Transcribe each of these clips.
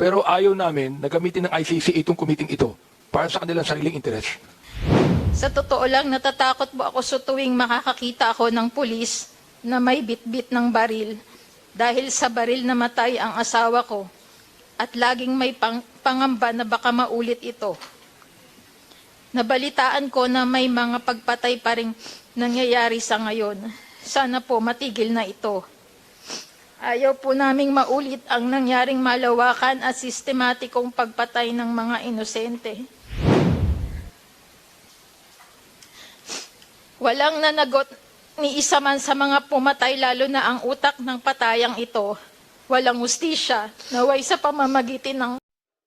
pero ayaw namin na gamitin ng ICC itong committee ito para sa kanilang sariling interes. Sa totoo lang, natatakot po ako sa tuwing makakakita ako ng pulis na may bitbit ng baril dahil sa baril namatay ang asawa ko at laging may pang- pangamba na baka maulit ito. Nabalitaan ko na may mga pagpatay pa rin nangyayari sa ngayon. Sana po matigil na ito. Ayaw po naming maulit ang nangyaring malawakan at sistematikong pagpatay ng mga inosente. Walang nanagot ni isa man sa mga pumatay lalo na ang utak ng patayang ito. Walang ustisya, naway sa pamamagitan ng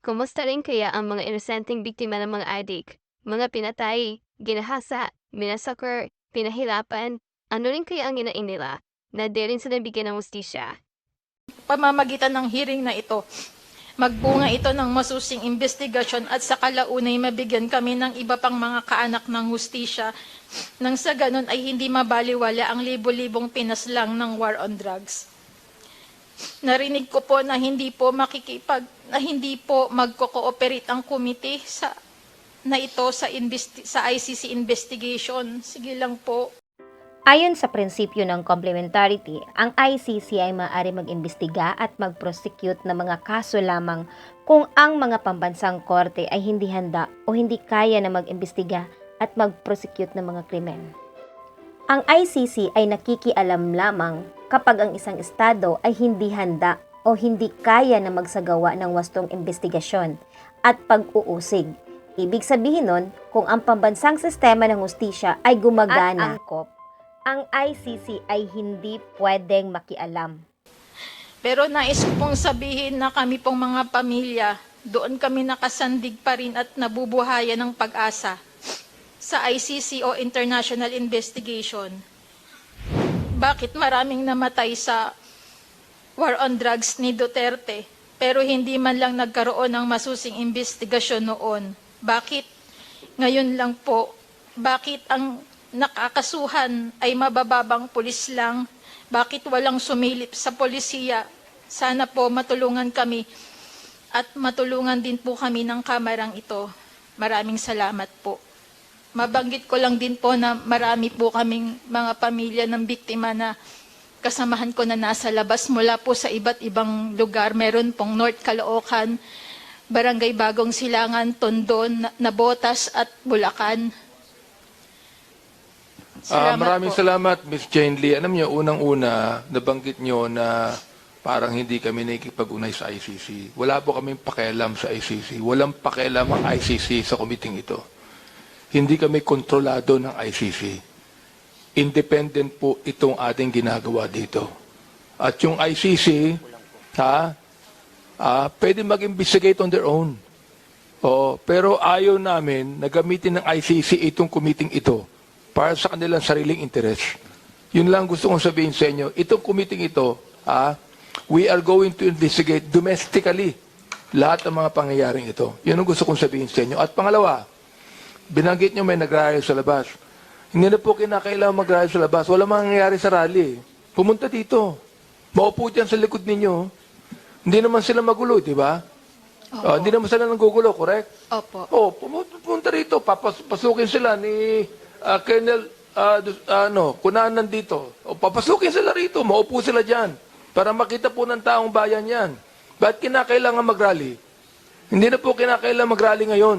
Kumusta rin kaya ang mga inosenteng biktima ng mga adik? Mga pinatay, ginahasa, minasakor, pinahirapan, ano rin kaya ang inain nila na di rin sila bigyan ng ustisya? pamamagitan ng hearing na ito. Magbunga ito ng masusing investigasyon at sa kalaunay mabigyan kami ng iba pang mga kaanak ng hustisya nang sa ganun ay hindi mabaliwala ang libo-libong pinaslang ng war on drugs. Narinig ko po na hindi po makikipag na hindi po magko-cooperate ang committee sa na ito sa investi- sa ICC investigation. Sige lang po. Ayon sa prinsipyo ng complementarity, ang ICC ay maaari mag-imbestiga at mag-prosecute ng mga kaso lamang kung ang mga pambansang korte ay hindi handa o hindi kaya na mag-imbestiga at mag-prosecute ng mga krimen. Ang ICC ay nakikialam lamang kapag ang isang estado ay hindi handa o hindi kaya na magsagawa ng wastong investigasyon at pag-uusig. Ibig sabihin nun, kung ang pambansang sistema ng hustisya ay gumagana angkop, ang ICC ay hindi pwedeng makialam. Pero nais ko pong sabihin na kami pong mga pamilya, doon kami nakasandig pa rin at nabubuhayan ng pag-asa sa ICC o International Investigation. Bakit maraming namatay sa war on drugs ni Duterte pero hindi man lang nagkaroon ng masusing investigasyon noon? Bakit ngayon lang po? Bakit ang nakakasuhan ay mabababang pulis lang? Bakit walang sumilip sa polisiya? Sana po matulungan kami at matulungan din po kami ng kamarang ito. Maraming salamat po. Mabanggit ko lang din po na marami po kaming mga pamilya ng biktima na kasamahan ko na nasa labas mula po sa iba't ibang lugar. Meron pong North Caloocan, Barangay Bagong Silangan, Tondon, Nabotas at Bulacan. Salamat maraming po. salamat, Miss Jane Lee. Alam niyo, unang-una, nabanggit niyo na parang hindi kami nakikipag-unay sa ICC. Wala po kaming pakialam sa ICC. Walang pakialam ang ICC sa kumiting ito. Hindi kami kontrolado ng ICC. Independent po itong ating ginagawa dito. At yung ICC, ha, ah, pwede mag-investigate on their own. Oo, pero ayaw namin na gamitin ng ICC itong committee ito para sa kanilang sariling interes. Yun lang gusto kong sabihin sa inyo. Itong committee ito, ah, we are going to investigate domestically lahat ng mga pangyayaring ito. Yun ang gusto kong sabihin sa inyo. At pangalawa, binanggit nyo may nagrally sa labas. Hindi na po kinakailangan magrally sa labas. Wala mangyayari sa rally. Pumunta dito. Maupo dyan sa likod ninyo. Hindi naman sila magulo, di ba? Ah, hindi naman sila nanggugulo, correct? Opo. Oh, pumunta, rito, papas, pasukin sila ni ah, Colonel dus- ano, kunahan nandito. O papasukin sila rito, maupo sila diyan para makita po ng taong bayan 'yan. Bakit kinakailangan mag-rally? Hindi na po kinakailangan mag-rally ngayon.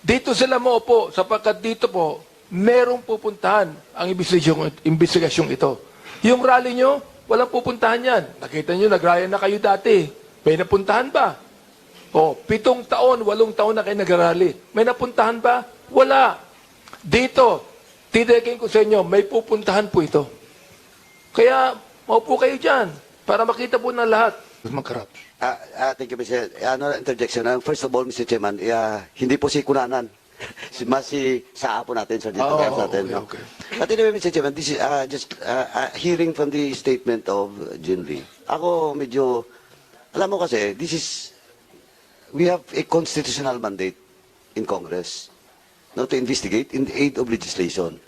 Dito sila maupo sapagkat dito po merong pupuntahan ang investigasyon, investigasyong ito. Yung rally nyo, walang pupuntahan yan. Nakita nyo, nagraya na kayo dati. May napuntahan ba? O, pitong taon, walong taon na kayo nagrally. May napuntahan ba? Wala. Dito, tidekin ko sa inyo, may pupuntahan po ito. Kaya, maupo kayo dyan para makita po ng lahat. Magkarap. Ah, ah, thank you, Mr. Ano, interjection. Ah, First of all, Mr. Chairman, ah, hindi po si Kunanan. si, mas si Saa po natin, Sir, dito Oh, natin. okay, no? okay. But anyway, Mr. Chairman, this is ah, just ah, ah, hearing from the statement of Jin Lee. Ako medyo, alam mo kasi, this is, we have a constitutional mandate in Congress no, to investigate in the aid of legislation.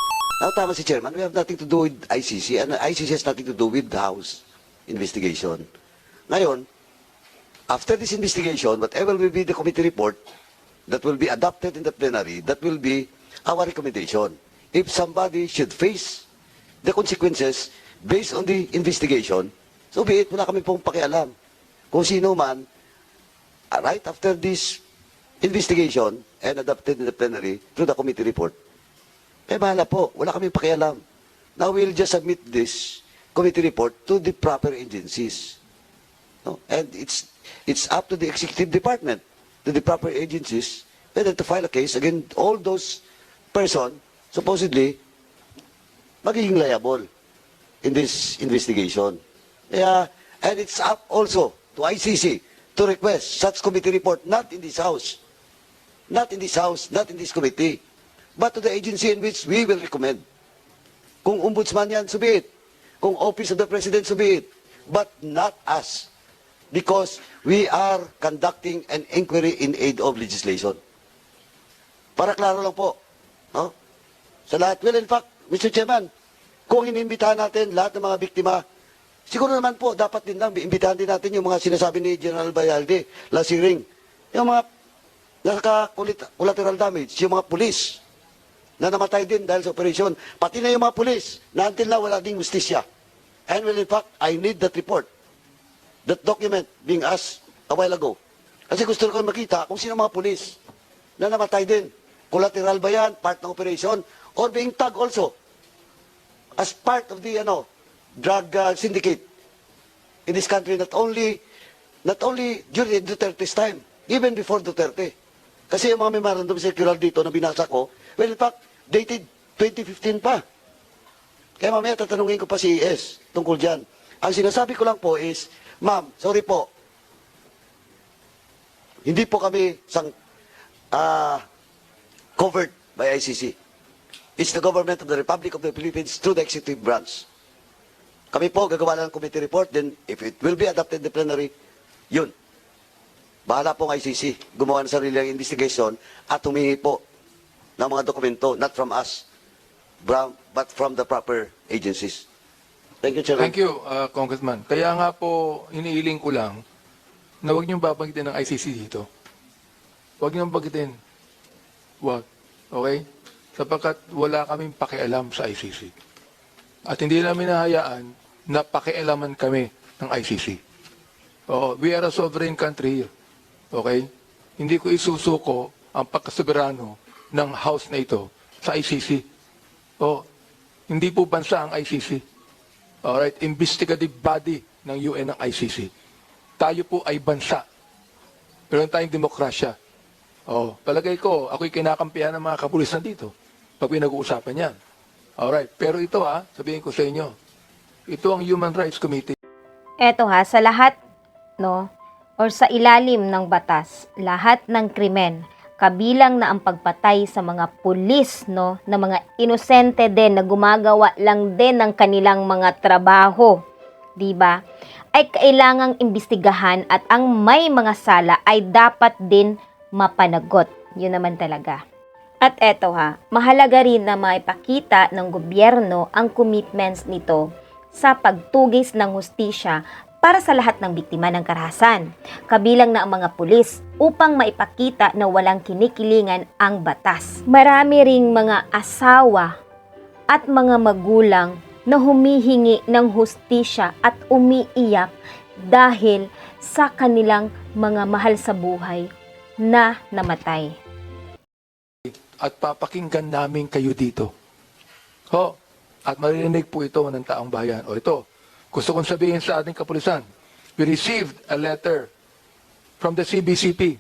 Now, tama si Chairman, we have nothing to do with ICC, and ICC has nothing to do with the House investigation. Ngayon, after this investigation, whatever will be the committee report that will be adopted in the plenary, that will be our recommendation. If somebody should face the consequences based on the investigation, so be it, wala kami pong pakialam. Kung sino man, uh, right after this investigation and adopted in the plenary through the committee report, eh bahala po, wala kami pakialam. Now we'll just submit this committee report to the proper agencies. No? And it's it's up to the executive department, to the proper agencies, whether to file a case against all those person supposedly magiging liable in this investigation. Kaya, and it's up also to ICC to request such committee report, not in this house, not in this house, not in this committee, but to the agency in which we will recommend. Kung ombudsman yan, so be it. Kung office of the president, so be it. But not us. Because we are conducting an inquiry in aid of legislation. Para klaro lang po. No? Sa lahat. Well, in fact, Mr. Chairman, kung inimbitahan natin lahat ng mga biktima, siguro naman po, dapat din lang, imbitahan din natin yung mga sinasabi ni General Bayalde, Lasiring, yung mga naka-collateral damage, yung mga pulis, na namatay din dahil sa operasyon, pati na yung mga pulis, na until now wala ding justisya. And well, in fact, I need that report, that document being asked a while ago. Kasi gusto ko makita kung sino mga pulis na namatay din. Collateral ba yan, part ng operation, or being tagged also as part of the ano, drug uh, syndicate in this country, not only not only during Duterte's time, even before Duterte. Kasi yung mga memorandum circular dito na binasa ko, well, in fact, dated 2015 pa. Kaya mamaya tatanungin ko pa si ES tungkol dyan. Ang sinasabi ko lang po is, ma'am, sorry po, hindi po kami sang, ah, covered by ICC. It's the government of the Republic of the Philippines through the executive branch. Kami po gagawa lang ng committee report, then if it will be adopted the plenary, yun. Bahala po ang ICC, gumawa ng sariling investigation at humingi po ng mga dokumento, not from us, but from the proper agencies. Thank you, Chairman. Thank you, uh, Congressman. Kaya nga po, iniiling ko lang na huwag niyong babanggitin ng ICC dito. Huwag niyong banggitin. Huwag. Okay? Sapagkat wala kaming pakialam sa ICC. At hindi namin nahayaan na pakialaman kami ng ICC. Oo, we are a sovereign country here. Okay? Hindi ko isusuko ang pagkasoberano ng House na ito sa ICC. Oo, hindi po bansa ang ICC. Alright, investigative body ng UN ng ICC. Tayo po ay bansa. Meron tayong demokrasya. Oh, palagay ko, ako'y kinakampihan ng mga kapulisan dito pag pinag-uusapan yan. Alright, pero ito ha, sabihin ko sa inyo, ito ang Human Rights Committee. Eto ha, sa lahat, no, or sa ilalim ng batas, lahat ng krimen, kabilang na ang pagpatay sa mga pulis, no, na mga inosente din na gumagawa lang din ng kanilang mga trabaho, 'di ba? Ay kailangang imbestigahan at ang may mga sala ay dapat din mapanagot. Yun naman talaga. At eto ha, mahalaga rin na maipakita ng gobyerno ang commitments nito sa pagtugis ng hustisya para sa lahat ng biktima ng karahasan, kabilang na ang mga pulis upang maipakita na walang kinikilingan ang batas. Marami ring mga asawa at mga magulang na humihingi ng hustisya at umiiyak dahil sa kanilang mga mahal sa buhay na namatay. at papakinggan namin kayo dito. Ho, at maririnig po ito ng taong bayan. O ito, gusto kong sabihin sa ating kapulisan, we received a letter from the CBCP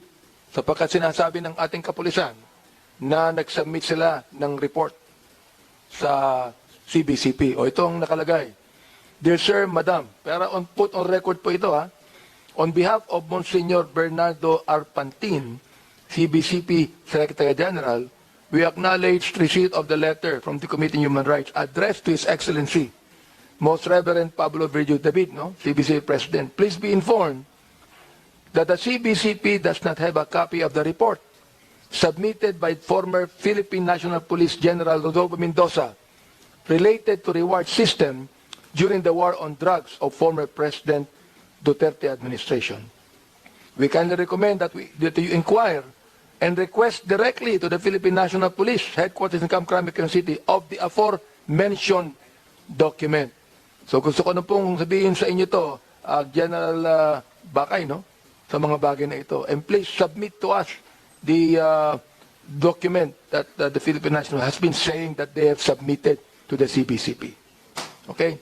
sapagkat sinasabi ng ating kapulisan na nag-submit sila ng report sa CBCP. O ito ang nakalagay. Dear Sir, Madam, pero on put on record po ito ha. On behalf of Monsignor Bernardo Arpantin, CBCP Secretary General, we acknowledge receipt of the letter from the Committee on Human Rights addressed to His Excellency, Most Reverend Pablo Virgil David, no? CBCP President. Please be informed that the CBCP does not have a copy of the report submitted by former Philippine National Police General Rodolfo Mendoza related to reward system during the war on drugs of former President Duterte administration. we kindly recommend that, we, that you inquire and request directly to the Philippine National Police headquarters in Camp City of the aforementioned document. So gusto ko na pong sabihin sa inyo to, uh, General uh, Bakay, no? Sa mga bagay na ito. And please submit to us the uh, document that uh, the Philippine National has been saying that they have submitted to the CBCP. Okay?